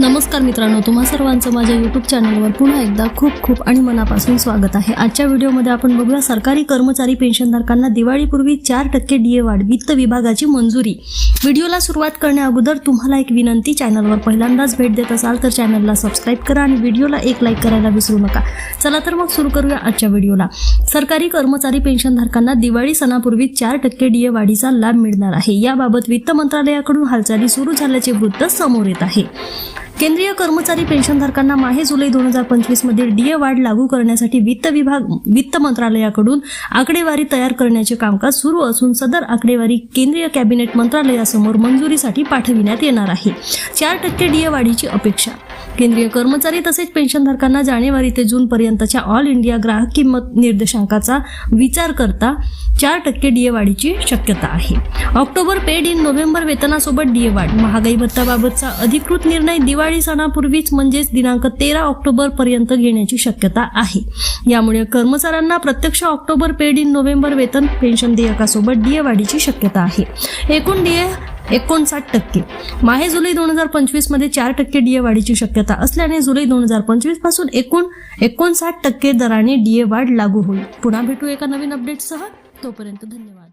नमस्कार मित्रांनो तुम्हा सर्वांचं माझ्या यूट्यूब चॅनलवर पुन्हा एकदा खूप खूप आणि मनापासून स्वागत आहे. आजच्या व्हिडिओमध्ये आपण बघूया सरकारी कर्मचारी पेन्शनधारकांना दिवाळीपूर्वी चार टक्के डीए वाढ वित्त विभागाची मंजुरी. व्हिडिओला सुरुवात करण्या अगोदर तुम्हाला एक विनंती चॅनलवर पहिल्यांदाच भेट देत असाल तर चॅनलला सबस्क्राईब करा आणि व्हिडिओला एक लाईक करायला विसरू नका. चला तर मग सुरू करूया आजच्या व्हिडिओला. सरकारी कर्मचारी पेन्शनधारकांना दिवाळी सणापूर्वी चार टक्के डीए वाढीचा लाभ मिळणार आहे. याबाबत वित्त मंत्रालयाकडून हालचाली सुरू झाल्याचे वृत्त समोर येत आहे. केंद्रीय कर्मचारी पेन्शनधारकांना माहे जुलै दोन हजार पंचवीस मधील डीए वाढ लागू करण्यासाठी वित्त विभाग वित्त मंत्रालयाकडून आकडेवारी तयार करण्याचे कामकाज सुरू असून सदर आकडेवारी केंद्रीय कॅबिनेट मंत्रालयासमोर मंजुरीसाठी पाठविण्यात येणार आहे. चार टक्के डीए वाढीची अपेक्षा. केंद्रीय कर्मचारी तसेच पेन्शनधारकांना जानेवारी ते जून पर्यंतच्या ऑल इंडिया ग्राहक किंमत निर्देशांकाचा विचार करता चार टक्के डीए वाढीची शक्यता आहे. ऑक्टोबर पेड इन नोव्हेंबर वेतनासोबत डीए वाढ. महागाई भत्ताबाबतचा अधिकृत निर्णय दिवाळी सणापूर्वीच म्हणजेच दिनांक तेरा ऑक्टोबर पर्यंत घेण्याची शक्यता आहे. यामुळे कर्मचाऱ्यांना प्रत्यक्ष ऑक्टोबर पेड इन नोव्हेंबर वेतन पेन्शन देयकासोबत डीए वाढीची शक्यता आहे. एकूण डीए एकोणसाठ टक्के. माहे जुलै दोन हजार पंचवीसमध्ये चार टक्के डीए वाढीची शक्यता असल्याने जुलै दोन हजार पंचवीसपासून एकूण एकोणसाठ टक्के दराने डीए वाढ लागू होईल. पुन्हा भेटू एका नवीन अपडेटसह तोपर्यंत धन्यवाद.